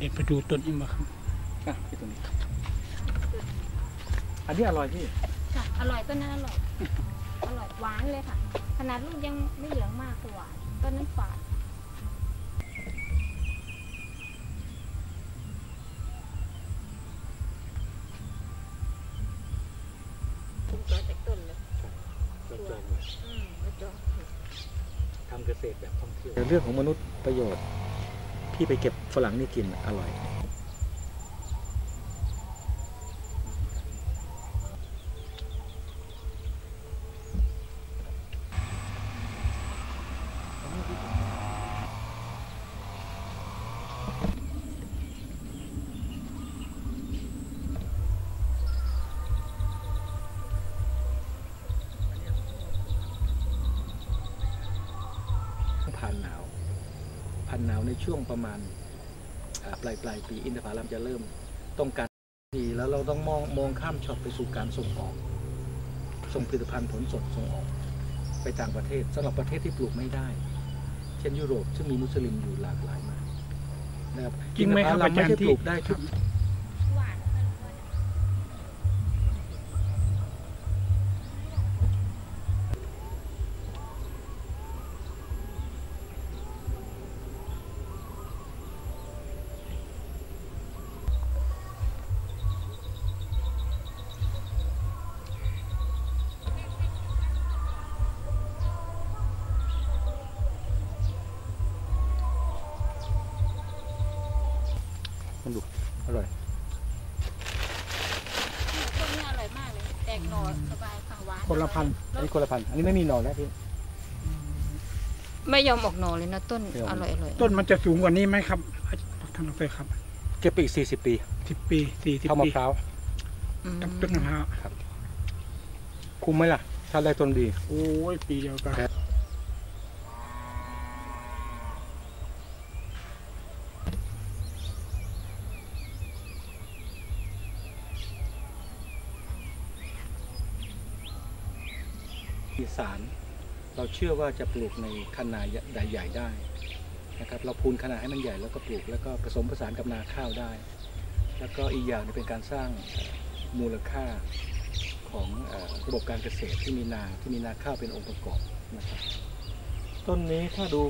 เดี๋ยวไปดูต้นนี้มาครับอะที่ตรงนี้อันนี้อร่อยพี่ค่ะอร่อยต้นนั้นอร่อย อร่อยหวานเลยค่ะ ขนาดลูกยังไม่เหลืองมากก็หวานต้นนั้นฝาดผมสวยจากต้นเลยเราจองเลยอืมแล้วจองทำเกษตรแบบท่องเที่ยวเรื่องของมนุษย์ประโยชน์ ที่ไปเก็บฝรั่งนี่กินอร่อย ผ่านหนาวผ่านหนาวในช่วงประมาณอ่าปลายปลายปีอินทผลัมจะเริ่มต้องการดีแล้วเราต้องมองมองข้ามช็อตไปสู่การส่งออก ส่งผลิตภัณฑ์ผลสดส่งออก ไปต่างประเทศสำหรับประเทศที่ปลูกไม่ได้ เช่นยุโรปซึ่งมีมุสลิมอยู่หลากหลายมากนะครับจริงไหมครับอินทผลัอาจารย์ไม่ใช่ที่ปลูกได้ทุก มันดูอร่อยต้นนี้อร่อยมากเลย แตกหน่อสบายค่ะหวานคนละพันอันนี้คนละพันธุ์อันนี้ไม่มีหน่อแล้วพี่ไม่ยอมออกหน่อเลยนะต้นไม่ยอมอร่อยอร่อยต้นมันจะสูงกว่านี้ไหมครับท่านดรครับเก็บไปอีกสี่สิบปีสิบปีสี่สิบเท่ามะปีพร้าวอืมต้นต้นมะพร้าวคุ้มไหมล่ะ ถ้าได้ต้นดี โอ้ย ปีเดียวกัน อีสาน เราเชื่อว่าจะปลูกในขนาดใหญ่ๆได้นะครับเราพูนขนาดให้มันใหญ่แล้วก็ปลูกแล้วก็ผสมผสานกับนาข้าวได้ แล้วก็อีกอย่างนึงเป็นการสร้างมูลค่าของอระบบการเกษตรที่มีนาที่มีนาข้าวเป็นองค์ประกอบนะครับต้นนี้ถ้าดู